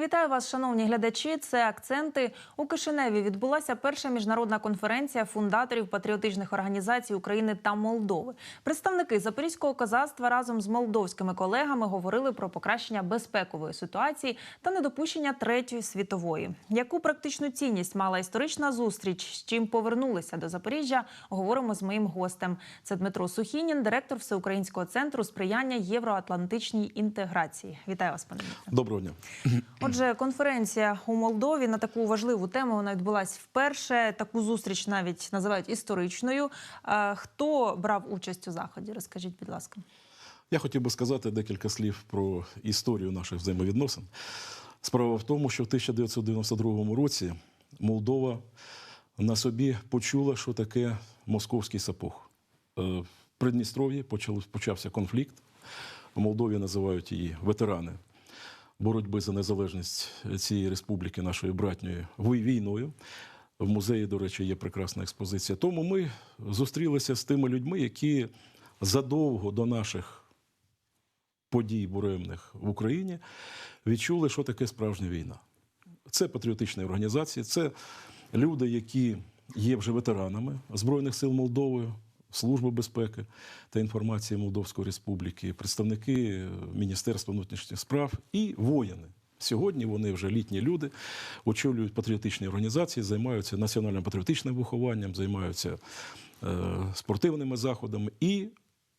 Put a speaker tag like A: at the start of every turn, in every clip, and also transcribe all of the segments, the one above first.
A: Вітаю вас, шановні глядачі. Це акценти у Кишиневі. Відбулася перша міжнародна конференція фундаторів патріотичних організацій України та Молдови. Представники запорізького козацтва разом з молдовськими колегами говорили про покращення безпекової ситуації та недопущення третьої світової. Яку практичну цінність мала історична зустріч, з чим повернулися до Запоріжжя? Говоримо з моїм гостем. Це Дмитро Сухінін, директор Всеукраїнського центру сприяння євроатлантичній інтеграції. Вітаю вас, пане Дмитро.
B: Доброго дня.
A: Отже, конференція у Молдові на таку важливу тему вона відбулась вперше. Таку зустріч навіть називають історичною. Хто брав участь у заході? Розкажіть, будь ласка.
B: Я хотів би сказати декілька слів про історію наших взаємовідносин. Справа в тому, що в 1992 році Молдова на собі почула, що таке московський сапог. Е, В Придністров'ї почав- почався конфлікт. У Молдові називають її ветерани боротьби за незалежність цієї республіки, нашої братньої, війною. В музеї, до речі, є прекрасна експозиція. Тому ми зустрілися з тими людьми, які задовго до наших подій буремних в Україні відчули, що таке справжня війна. Це патріотичні організації, це люди, які є вже ветеранами Збройних сил Молдови, Служби безпеки та інформації Молдовської Республіки, представники Міністерства внутрішніх справ і воїни. Сьогодні вони вже літні люди, очолюють патріотичні організації, займаються національним патріотичним вихованням, займаються е, спортивними заходами і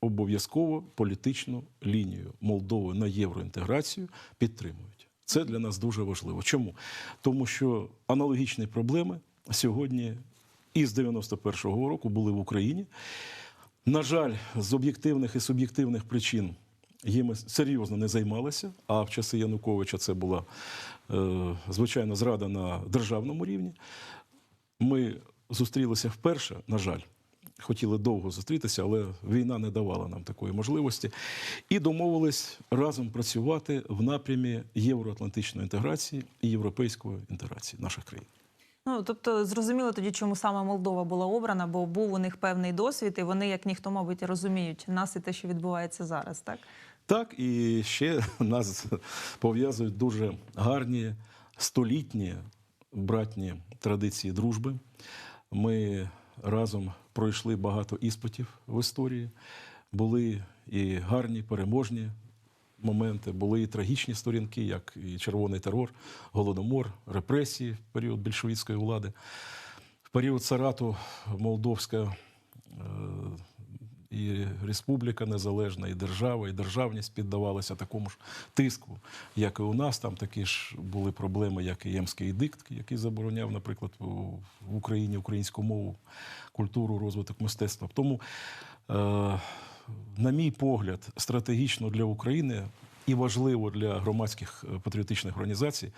B: обов'язково політичну лінію Молдови на євроінтеграцію підтримують. Це для нас дуже важливо. Чому? Тому що аналогічні проблеми сьогодні із 91-го року були в Україні. На жаль, з об'єктивних і суб'єктивних причин їми серйозно не займалися. А в часи Януковича це була е, звичайно зрада на державному рівні. Ми зустрілися вперше, на жаль. Хотіли довго зустрітися, але війна не давала нам такої можливості. І домовились разом працювати в напрямі євроатлантичної інтеграції і європейської інтеграції наших країн.
A: Ну тобто зрозуміло тоді, чому саме Молдова була обрана, бо був у них певний досвід, і вони, як ніхто, мабуть, розуміють нас і те, що відбувається зараз, так.
B: Так, і ще нас пов'язують дуже гарні столітні братні традиції дружби. Ми разом пройшли багато іспитів в історії. Були і гарні, переможні моменти, були і трагічні сторінки, як і червоний терор, голодомор, репресії в період більшовицької влади. В період царату Молдовська е, і республіка незалежна, і держава, і державність піддавалися такому ж тиску, як і у нас. Там такі ж були проблеми, як і Ємський едикт, який забороняв, наприклад, в Україні українську мову, культуру, розвиток мистецтва. Тому, е, на мій погляд, стратегічно для України і важливо для громадських е, патріотичних організацій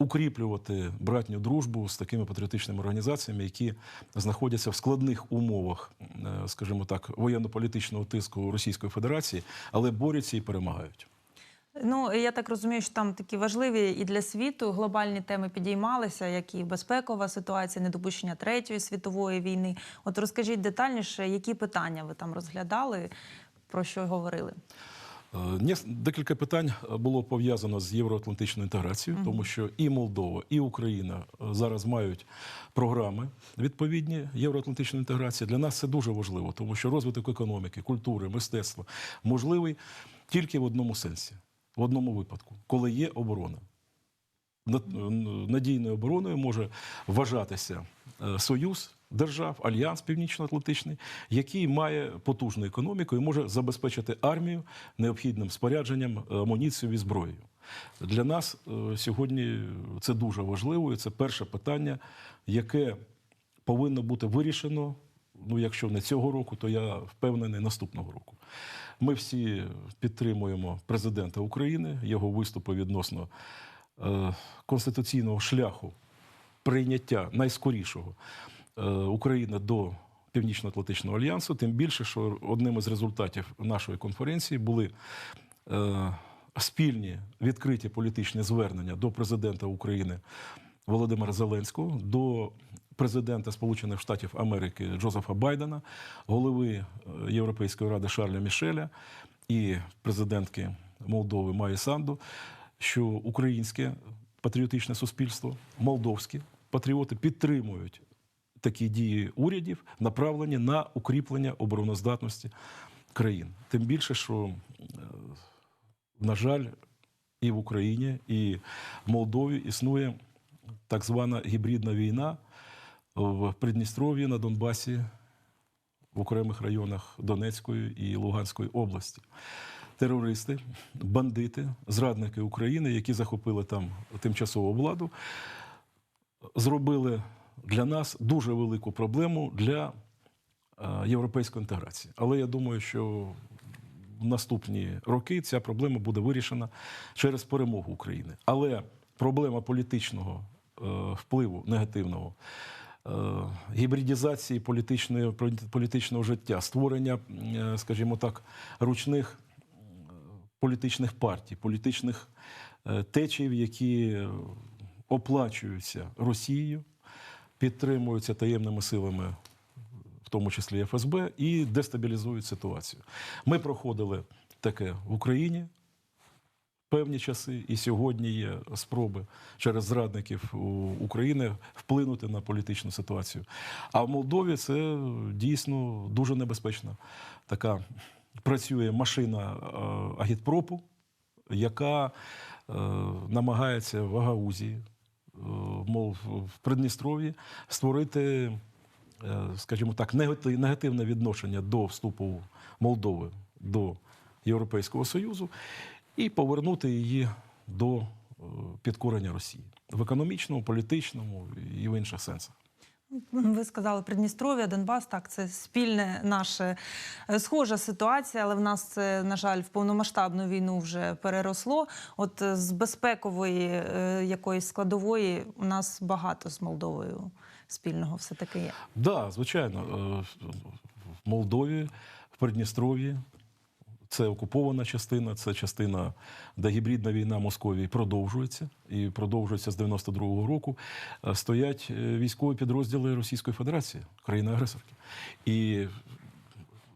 B: укріплювати братню дружбу з такими патріотичними організаціями, які знаходяться в складних умовах, е, скажімо так, воєнно-політичного тиску Російської Федерації, але борються і перемагають.
A: Ну я так розумію, що там такі важливі і для світу глобальні теми підіймалися, як і безпекова ситуація, недопущення третьої світової війни. От розкажіть детальніше, які питання ви там розглядали, про що говорили?
B: Е, Декілька питань було пов'язано з євроатлантичною інтеграцією, тому що і Молдова, і Україна е, зараз мають програми відповідні євроатлантичної інтеграції. Для нас це дуже важливо, тому що розвиток економіки, культури, мистецтва можливий тільки в одному сенсі, в одному випадку, коли є оборона. Над- Надійною обороною може вважатися е, союз держав, альянс північно-атлантичний, який має потужну економіку і може забезпечити армію необхідним спорядженням, е, амуніцією і зброєю. Для нас е, сьогодні це дуже важливо, і це перше питання, яке повинно бути вирішено. Ну, якщо не цього року, то я впевнений наступного року. Ми всі підтримуємо президента України, його виступи відносно е, конституційного шляху прийняття найскорішого е, України до Північно-Атлантичного альянсу, тим більше, що одним із результатів нашої конференції були е, спільні відкриті політичні звернення до президента України Володимира Зеленського, до президента Сполучених Штатів Америки Джозефа Байдена, голови е, Європейської ради Шарля Мішеля і президентки Молдови Маї Санду, що українське патріотичне суспільство, молдовські патріоти підтримують такі дії урядів, направлені на укріплення обороноздатності країн. Тим більше, що, е, на жаль, і в Україні, і в Молдові існує так звана гібридна війна в Придністров'ї на Донбасі, в окремих районах Донецької і Луганської області. Терористи, бандити, зрадники України, які захопили там тимчасову владу, зробили для нас дуже велику проблему для е, європейської інтеграції. Але я думаю, що в наступні роки ця проблема буде вирішена через перемогу України. Але проблема політичного е, впливу негативного. Е, Гібридізації політичної, політичного життя, створення, е, скажімо так, ручних політичних партій, політичних е, течіїв, які е, оплачуються Росією, підтримуються таємними силами, в тому числі ФСБ, і дестабілізують ситуацію. Ми проходили таке в Україні. Певні часи, і сьогодні є спроби через зрадників України вплинути на політичну ситуацію. А в Молдові це дійсно дуже небезпечна така працює машина е, агітпропу, яка е, намагається в Агаузі, е, мов в Придністров'ї, створити, скажімо так, негати- негативне відношення до вступу Молдови до Європейського Союзу і повернути її до е, підкорення Росії в економічному, політичному і в інших сенсах.
A: Ви сказали Придністров'я, Донбас. Так, це спільне наше е, схожа ситуація, але в нас це, на жаль, в повномасштабну війну вже переросло. От е, з безпекової якоїсь складової у нас багато з Молдовою спільного все таки є.
B: Да, звичайно, в Молдові, в Придністров'ї. Це окупована частина, це частина, де гібридна війна Московії продовжується і продовжується з 92-го року. Е, Стоять е, військові підрозділи Російської Федерації, країни-агресорки. І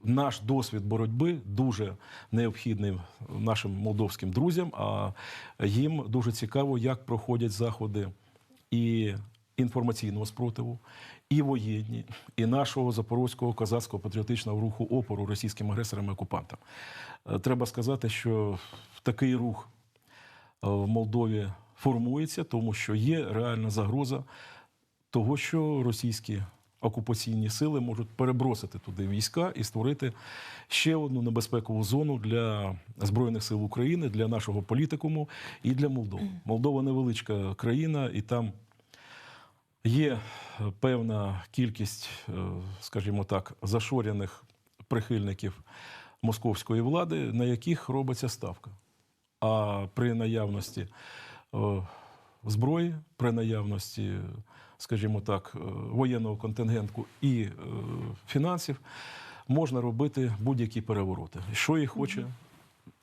B: наш досвід боротьби дуже необхідний нашим молдовським друзям. А їм дуже цікаво, як проходять заходи і інформаційного спротиву, і воєнні, і нашого запорозького козацького патріотичного руху опору російським агресорам і окупантам. Е, Треба сказати, що такий рух е, в Молдові формується, тому що є реальна загроза того, що російські окупаційні сили можуть перебросити туди війська і створити ще одну небезпекову зону для збройних сил України, для нашого політикуму і для Молдови. Молдова невеличка країна, і там є е, певна кількість, е, скажімо так, зашоряних прихильників московської влади, на яких робиться ставка. А при наявності е, зброї, при наявності, скажімо так, воєнного контингенту і фінансів можна робити будь-які перевороти. Що і хоче,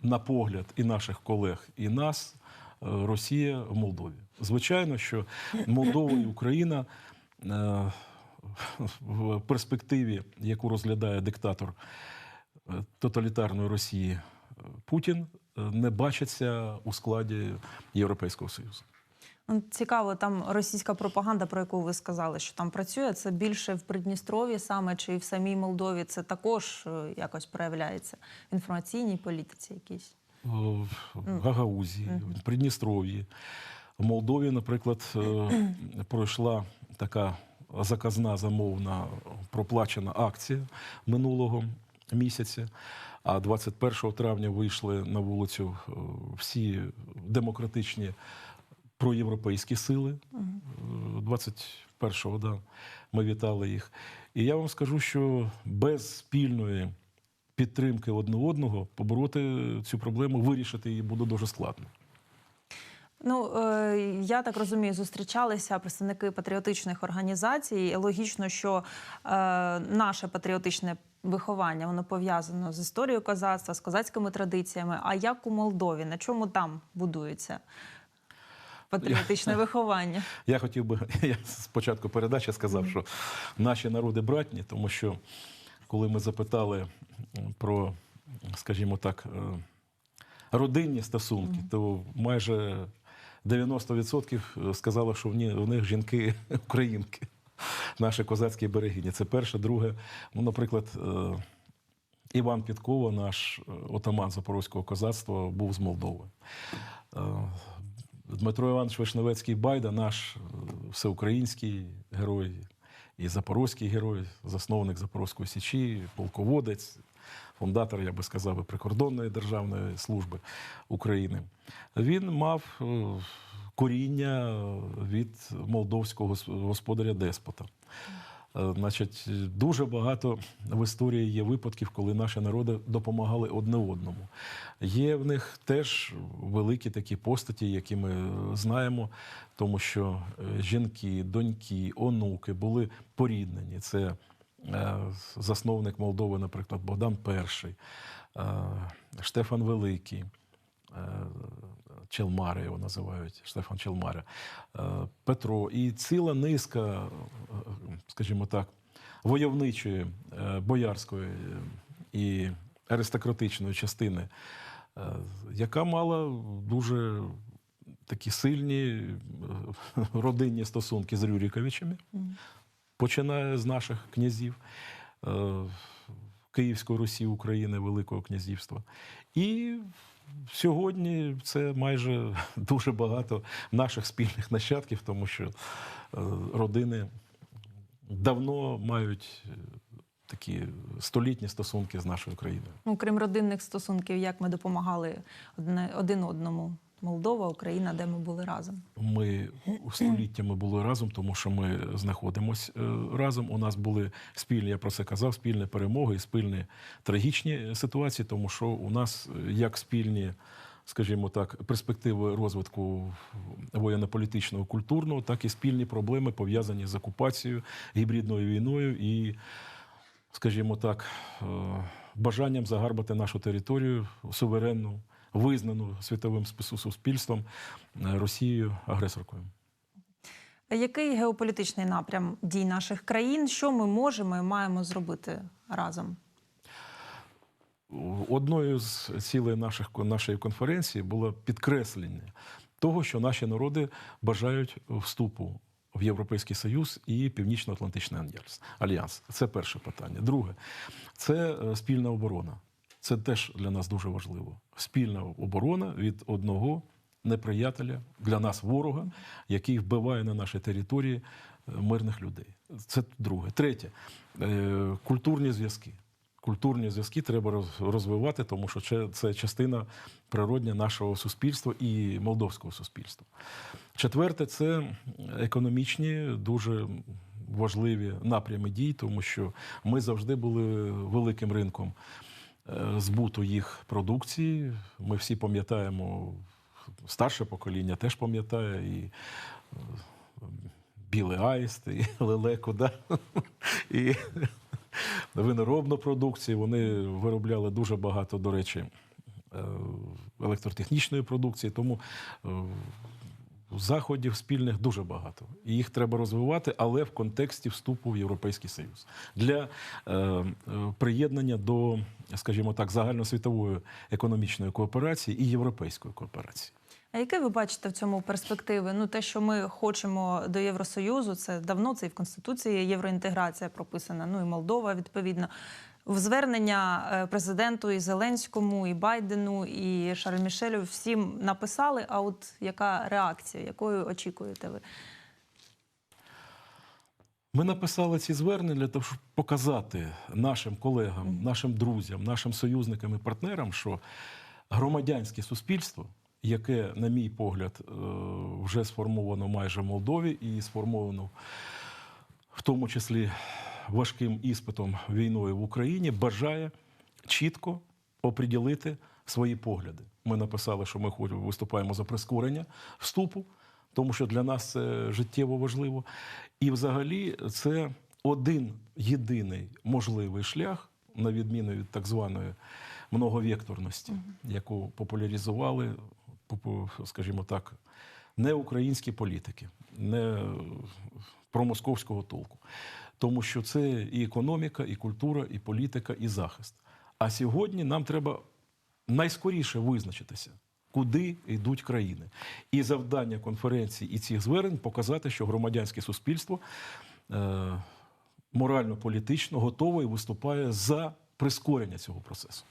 B: на погляд і наших колег, і нас, Росія в Молдові. Звичайно, що Молдова і Україна е, в перспективі, яку розглядає диктатор е, тоталітарної Росії е, Путін, не бачаться у складі Європейського Союзу.
A: Ну, Цікаво, там російська пропаганда, про яку ви сказали, що там працює, це більше в Придністров'ї саме чи в самій Молдові це також якось проявляється в інформаційній політиці якійсь.
B: в Гагаузі, в Придністров'ї. В Молдові, наприклад, е, пройшла така заказна замовна проплачена акція минулого місяця. А 21 травня вийшли на вулицю е, всі демократичні проєвропейські сили. Е, 21-го, да, ми вітали їх. І я вам скажу, що без спільної підтримки одне одного побороти цю проблему, вирішити її буде дуже складно.
A: Ну е, я так розумію, зустрічалися представники патріотичних організацій. Логічно, що е, наше патріотичне виховання воно пов'язано з історією козацтва, з козацькими традиціями. А як у Молдові? На чому там будується патріотичне виховання?
B: Я хотів би, я спочатку передачі сказав, що наші народи братні, тому що коли ми запитали про, скажімо так, е, родинні стосунки, то майже 90% сказало, що в них жінки українки, наші козацькі берегині. Це перше. Друге, ну, наприклад, е, Іван Підкова, наш е, отаман Запорозького козацтва, був з Молдови. Е, Дмитро Іванович Вишневецький Байда, наш е, всеукраїнський герой і запорозький герой, засновник Запорозької Січі, полководець, фундатор, я би сказав, і прикордонної державної служби України. Він мав е, коріння від молдовського господаря деспота. Е, Значить, дуже багато в історії є випадків, коли наші народи допомагали одне одному. Є в них теж великі такі постаті, які ми знаємо, тому що е, жінки, доньки, онуки були поріднені. Це е, засновник Молдови, наприклад, Богдан І, е, Штефан Великий. е, Челмари його називають, Штефан Челмаря, е, Петро. І ціла низка, е, скажімо так, войовничої, е, боярської е, і аристократичної частини, е, яка мала дуже такі сильні е, родинні стосунки з Рюріковичами, починає з наших князів. е, Київської Русі, України, Великого князівства. І сьогодні це майже дуже багато наших спільних нащадків, тому що е, родини давно мають е, такі столітні стосунки з нашою країною.
A: Ну, крім родинних стосунків, як ми допомагали один одному. Молдова, Україна, де ми були разом.
B: Ми століттями були разом, тому що ми знаходимося разом. У нас були спільні, я про це казав, спільні перемоги і спільні трагічні ситуації, тому що у нас е, як спільні, скажімо так, перспективи розвитку воєнно-політичного, культурного, так і спільні проблеми пов'язані з окупацією, гібридною війною і, скажімо так, е, бажанням загарбати нашу територію суверенну, визнану світовим суспільством е, Росією агресоркою.
A: Який геополітичний напрям дій наших країн? Що ми можемо і маємо зробити разом?
B: Одною з цілей наших, нашої конференції було підкреслення того, що наші народи бажають вступу в Європейський Союз і Північно-Атлантичний альянс. Це перше питання. Друге, це е, спільна оборона. Це теж для нас дуже важливо. Спільна оборона від одного неприятеля для нас ворога, який вбиває на нашій території е, мирних людей. Це друге. Третє е, культурні зв'язки. Культурні зв'язки треба роз- розвивати, тому що це, частина природня нашого суспільства і молдовського суспільства. Четверте це економічні, дуже важливі напрями дій, тому що ми завжди були великим ринком збуту їх продукції. Ми всі пам'ятаємо, старше покоління теж пам'ятає і е, білий аїст, і лелеку, да? і виноробну продукцію. Вони виробляли дуже багато, до речі, е, електротехнічної продукції. Тому е, заходів спільних дуже багато. І їх треба розвивати, але в контексті вступу в Європейський Союз для е, е, приєднання до, скажімо так, загальносвітової економічної кооперації і європейської кооперації.
A: А яке ви бачите в цьому перспективи? Ну, те, що ми хочемо до Євросоюзу, це давно це і в Конституції євроінтеграція прописана. Ну і Молдова відповідно. В звернення е, президенту і Зеленському, і Байдену, і Шарль Мішелю всім написали. А от яка реакція, якою очікуєте ви?
B: Ми написали ці звернення для того, щоб показати нашим колегам, нашим друзям, нашим союзникам і партнерам, що громадянське суспільство, яке, на мій погляд, е, вже сформовано майже в Молдові і сформовано в тому числі важким іспитом війною в Україні, бажає чітко оприділити свої погляди. Ми написали, що ми хоч- виступаємо за прискорення вступу, тому що для нас це життєво важливо. І взагалі це один єдиний можливий шлях, на відміну від так званої многовекторності, яку популяризували, попу- скажімо так, не українські політики, не промосковського толку. Тому що це і економіка, і культура, і політика, і захист. А сьогодні нам треба найскоріше визначитися, куди йдуть країни. І завдання конференції і цих звернень показати, що громадянське суспільство е, морально-політично готове і виступає за прискорення цього процесу.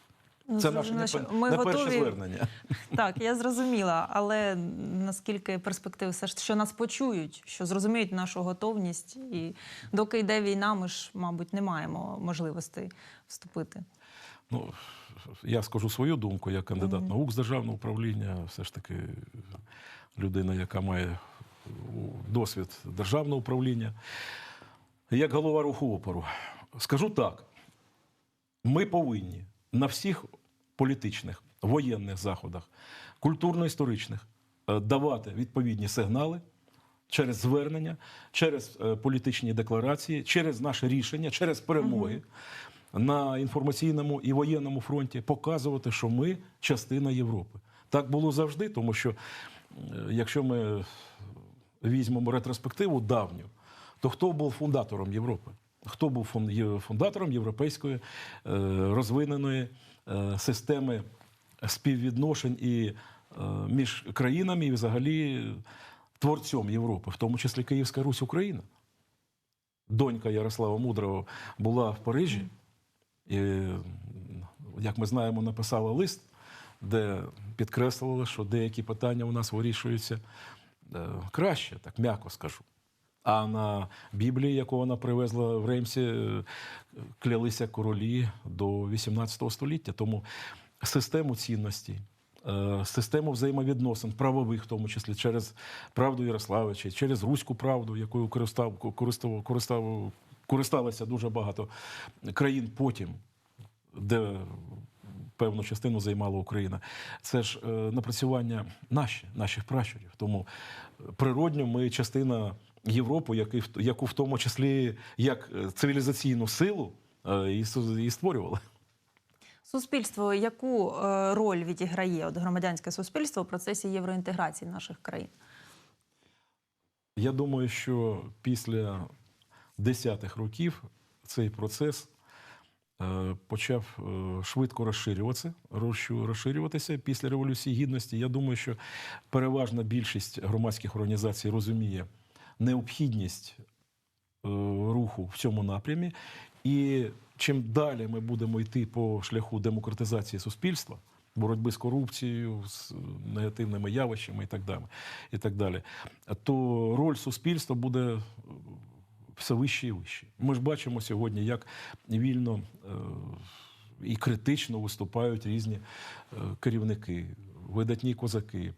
A: Ну,
B: Це наше не,
A: що
B: пе- перше звернення.
A: Так, я зрозуміла, але наскільки перспективи все ж що нас почують, що зрозуміють нашу готовність, і доки йде війна, ми ж, мабуть, не маємо можливостей вступити.
B: Ну, я скажу свою думку як кандидат наук з державного управління, все ж таки людина, яка має досвід державного управління. Як голова руху опору, скажу так: ми повинні на всіх політичних, воєнних заходах, культурно-історичних е, давати відповідні сигнали через звернення, через е, політичні декларації, через наше рішення, через перемоги на інформаційному і воєнному фронті, показувати, що ми частина Європи. Так було завжди, тому що е, якщо ми візьмемо ретроспективу давню, то хто був фундатором Європи? Хто був фун- фундатором європейської розвиненої системи співвідношень і е, між країнами, і взагалі творцем Європи, в тому числі Київська Русь Україна? Донька Ярослава Мудрого була в Парижі, і, як ми знаємо, написала лист, де підкреслила, що деякі питання у нас вирішуються е, краще, так м'яко скажу. А на Біблії, яку вона привезла в Реймсі, е, клялися королі до 18 століття. Тому систему цінностей, е, систему взаємовідносин, правових, в тому числі через правду Ярославича, через руську правду, якою користав, користав, користав, користалися дуже багато країн потім, де певну частину займала Україна. Це ж е, напрацювання наші, наших пращурів. Тому природньо ми частина В- яку в тому числі як е, цивілізаційну силу е, і, створювали.
A: Суспільство яку е, роль відіграє от громадянське суспільство у процесі євроінтеграції наших країн?
B: Я думаю, що після десятих років цей процес почав швидко розширюватися, розширюватися після Революції Гідності. Я думаю, що переважна більшість громадських організацій розуміє необхідність е, руху в цьому напрямі. І чим далі ми будемо йти по шляху демократизації суспільства, боротьби з корупцією, з негативними явищами і так далі, і так далі, то роль суспільства буде е, все вище і вище. Ми ж бачимо сьогодні, як вільно е, і критично виступають різні е, керівники, видатні козаки,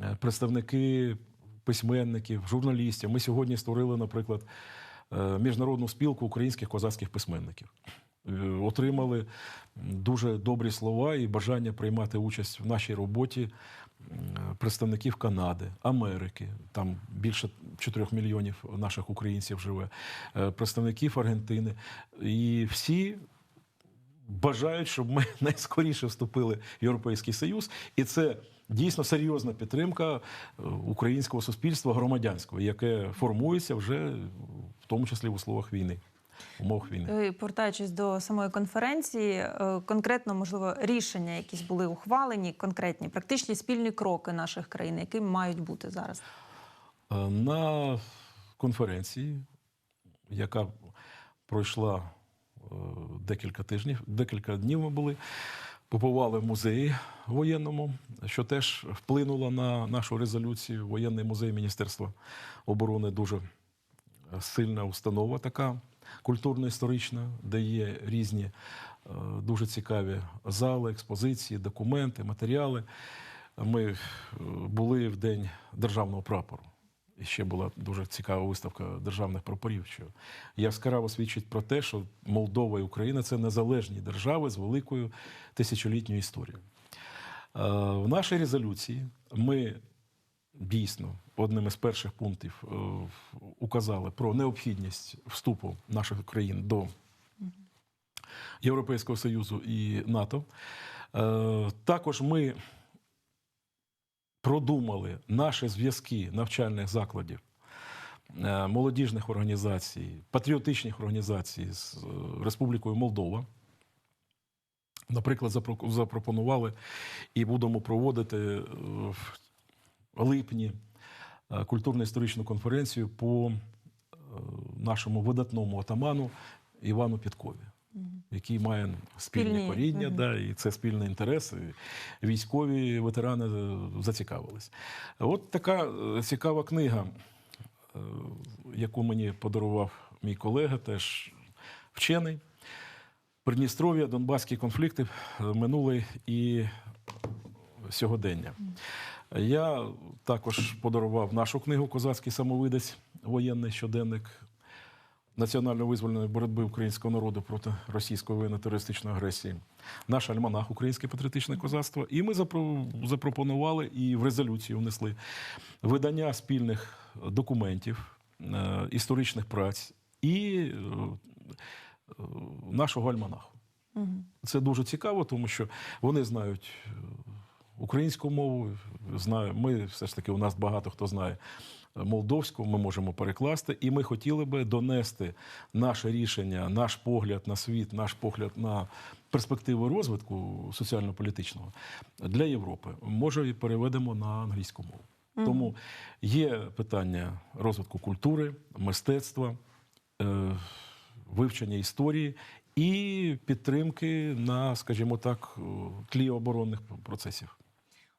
B: е, представники письменників, журналістів. Ми сьогодні створили, наприклад, е, міжнародну спілку українських козацьких письменників. Е, Отримали дуже добрі слова і бажання приймати участь в нашій роботі представників Канади, Америки, там більше 4 мільйонів наших українців живе, е, представників Аргентини. І всі бажають, щоб ми найскоріше вступили в Європейський Союз, і це дійсно серйозна підтримка е, українського суспільства громадянського, яке формується вже в тому числі в условах війни, в умовах війни.
A: Е, Повертаючись до самої конференції, е, конкретно, можливо, рішення, якісь були ухвалені, конкретні, практичні спільні кроки наших країн, які мають бути зараз.
B: На конференції, яка пройшла декілька тижнів, декілька днів ми були, побували в музеї воєнному, що теж вплинуло на нашу резолюцію. Воєнний музей Міністерства оборони дуже сильна установа така культурно-історична, де є різні е, дуже цікаві зали, експозиції, документи, матеріали. Ми е, були в день державного прапору. Ще була дуже цікава виставка державних прапорів, що яскраво свідчить про те, що Молдова і Україна це незалежні держави з великою тисячолітньою історією. Е, В нашій резолюції ми дійсно одним із перших пунктів е, указали про необхідність вступу наших країн до Європейського Союзу і НАТО. Е, Також ми продумали наші зв'язки навчальних закладів, е, молодіжних організацій, патріотичних організацій з е, Республікою Молдова. Наприклад, запропонували і будемо проводити е, в липні культурно-історичну конференцію по нашому видатному отаману Івану Підкові, який має спільні,
A: Спільні,
B: коріння,
A: мгм.
B: да, і це спільний інтерес. І військові ветерани е, зацікавились. От така е, цікава книга, е, яку мені подарував мій колега, теж вчений. Придністров'я, Донбаські конфлікти минуле і сьогодення. Я також подарував нашу книгу Козацький самовидець, воєнний щоденник національно-визвольної боротьби українського народу проти російської воєнно-терористичної агресії, наш альманах Українське патріотичне козацтво. І ми запропонували і в резолюцію внесли видання спільних документів, е, історичних праць і е, нашого альманаху. Це дуже цікаво, тому що вони знають е, українську мову. Знаю, ми все ж таки у нас багато хто знає молдовську, ми можемо перекласти, і ми хотіли би донести наше рішення, наш погляд на світ, наш погляд на перспективи розвитку соціально-політичного для Європи. Може, і переведемо на англійську мову. Тому є питання розвитку культури, мистецтва. е, вивчення історії і підтримки на, скажімо так, тлі оборонних процесів.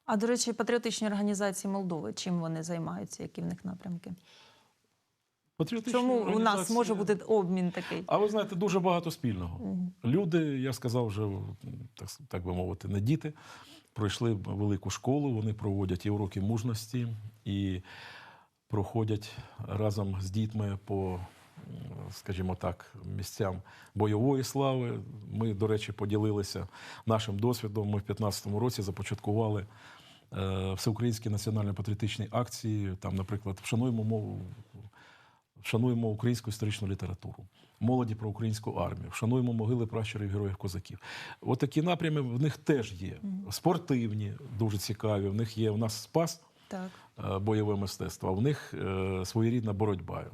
A: А до речі, патріотичні організації Молдови, чим вони займаються, які в них напрямки?
B: Патріотичні
A: Чому у нас може бути обмін такий?
B: А ви знаєте, дуже багато спільного. Люди, я сказав вже, так, так би мовити, не діти, пройшли велику школу, вони проводять і уроки мужності, і проходять разом з дітьми по, скажімо так, місцям бойової слави. Ми, до речі, поділилися нашим досвідом. Ми в 2015 році започаткували е, всеукраїнські національно-патріотичні акції. Там, наприклад, вшануємо мову Вшануємо українську історичну літературу, молоді про українську армію, вшануємо могили пращурів героїв козаків. От такі напрями в них теж є. Спортивні, дуже цікаві. В них є у нас спас
A: Так.
B: е, бойове мистецтво, а в них е, своєрідна боротьба.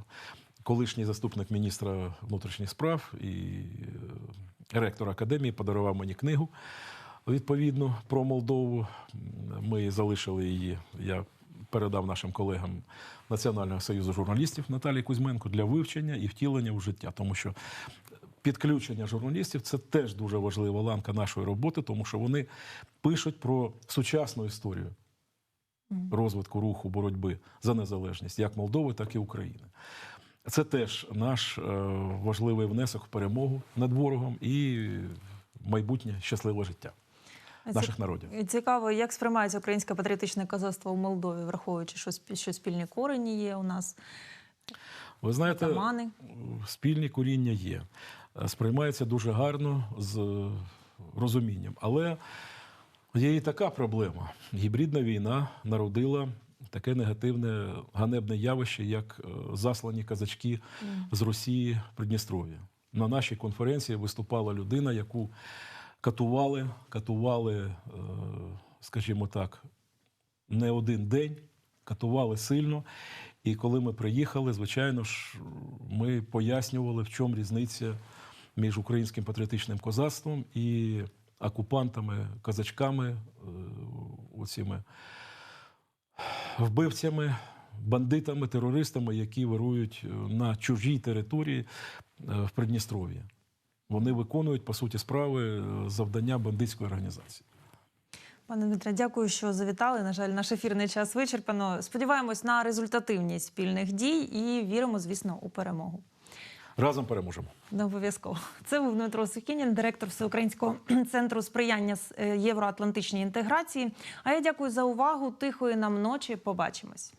B: Колишній заступник міністра внутрішніх справ і е, ректор академії подарував мені книгу відповідну про Молдову. Ми залишили її. Я передав нашим колегам Національного союзу журналістів Наталії Кузьменко для вивчення і втілення у життя, тому що підключення журналістів це теж дуже важлива ланка нашої роботи, тому що вони пишуть про сучасну історію розвитку руху боротьби за незалежність як Молдови, так і України. Це теж наш е, важливий внесок в перемогу над ворогом і майбутнє щасливе життя наших народів.
A: Цікаво, як сприймається українське патріотичне козацтво в Молдові, враховуючи, що, спі- що спільні корені є у нас,
B: Ви знаєте,
A: атамани.
B: спільні коріння є. Сприймається дуже гарно з розумінням. Але є і така проблема. Гібридна війна народила таке негативне, ганебне явище, як е, заслані казачки з Росії в Придністров'я. На нашій конференції виступала людина, яку катували, катували, е, скажімо так, не один день, катували сильно. І коли ми приїхали, звичайно ж, ми пояснювали, в чому різниця між українським патріотичним козацтвом і окупантами, казачками, е, оціми вбивцями, бандитами, терористами, які вирують е, на чужій території е, в Придністров'ї. Вони виконують, по суті, справи е, завдання бандитської організації.
A: Пане Дмитре, дякую, що завітали. На жаль, наш ефірний час вичерпано. Сподіваємось на результативність спільних дій і віримо, звісно, у перемогу.
B: Разом переможемо.
A: Не обов'язково. Це був Дмитро Сухінін, директор Всеукраїнського центру сприяння з е, євроатлантичній інтеграції. А я дякую за увагу. Тихої нам ночі. Побачимось.